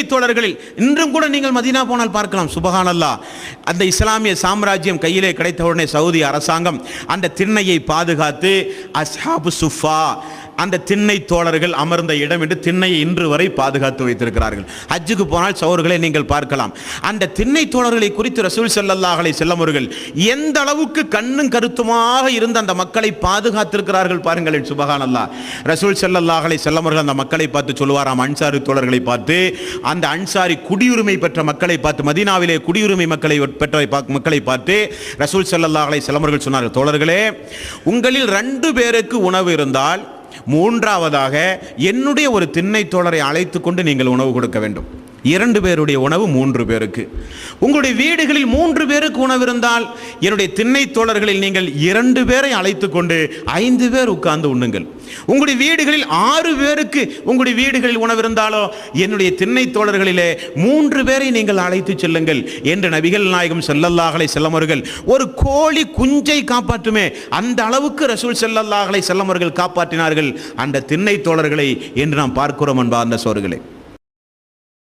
இலங்கை தோழர்களில் இன்றும் கூட நீங்கள் மதினா போனால் பார்க்கலாம். சுபஹானல்லா அந்த இஸ்லாமிய சாம்ராஜ்யம் கையிலே கிடைத்த உடனே சவுதி அரசாங்கம் அந்த திண்ணையை பாதுகாத்து அஸ்ஹாபு சுஃபா அந்த திண்ணை தோழர்கள் அமர்ந்த இடம் என்று திண்ணையை இன்று வரை பாதுகாத்து வைத்திருக்கிறார்கள். ஹஜ்ஜுக்கு போனால் சௌர்களை நீங்கள் பார்க்கலாம். அந்த திண்ணை தோழர்களை குறித்து ரசூல் செல்லல்லாஹலை செல்லமுருகள் எந்த அளவுக்கு கண்ணும் கருத்துமாக இருந்து அந்த மக்களை பாதுகாத்திருக்கிறார்கள் பாருங்கள் சுபகான் அல்லா ரசூல் செல்லல்லாஹலை செல்லமுருகள் அந்த மக்களை பார்த்து சொல்லுவாராம் அன்சாரி தோழர்களை பார்த்து அந்த அன்சாரி குடியுரிமை பெற்ற மக்களை பார்த்து மதீனாவிலே குடியுரிமை மக்களை பெற்ற மக்களை பார்த்து ரசூல் ஸல்லல்லாஹு அலைஹி சொன்னார்கள் தோழர்களே உங்களில் ரெண்டு பேருக்கு உணவு இருந்தால் மூன்றாவதாக என்னுடைய ஒரு திண்ணை தோழரை அழைத்து கொண்டு நீங்கள் உணவு கொடுக்க வேண்டும். இரண்டு பேருடைய உணவு மூன்று பேருக்கு. உங்களுடைய வீடுகளில் மூன்று பேருக்கு உணவு இருந்தால் என்னுடைய திண்ணை தோழர்களில் நீங்கள் இரண்டு பேரை அழைத்து கொண்டு ஐந்து பேர் உட்கார்ந்து உண்ணுங்கள். உங்களுடைய வீடுகளில் ஆறு பேருக்கு உங்களுடைய வீடுகளில் உணவு இருந்தாலோ என்னுடைய திண்ணை தோழர்களிலே மூன்று பேரை நீங்கள் அழைத்து செல்லுங்கள் என்று நபிகள் நாயகம் செல்லல்லாஹலை செல்லமர்கள் ஒரு கோழி குஞ்சை காப்பாற்றுமே அந்த அளவுக்கு ரசூல் செல்லல்லாஹலை செல்லமர்கள் காப்பாற்றினார்கள். அந்த திண்ணை தோழர்களை என்று நாம் பார்க்கிறோம் என்பா அந்த சோறுகளை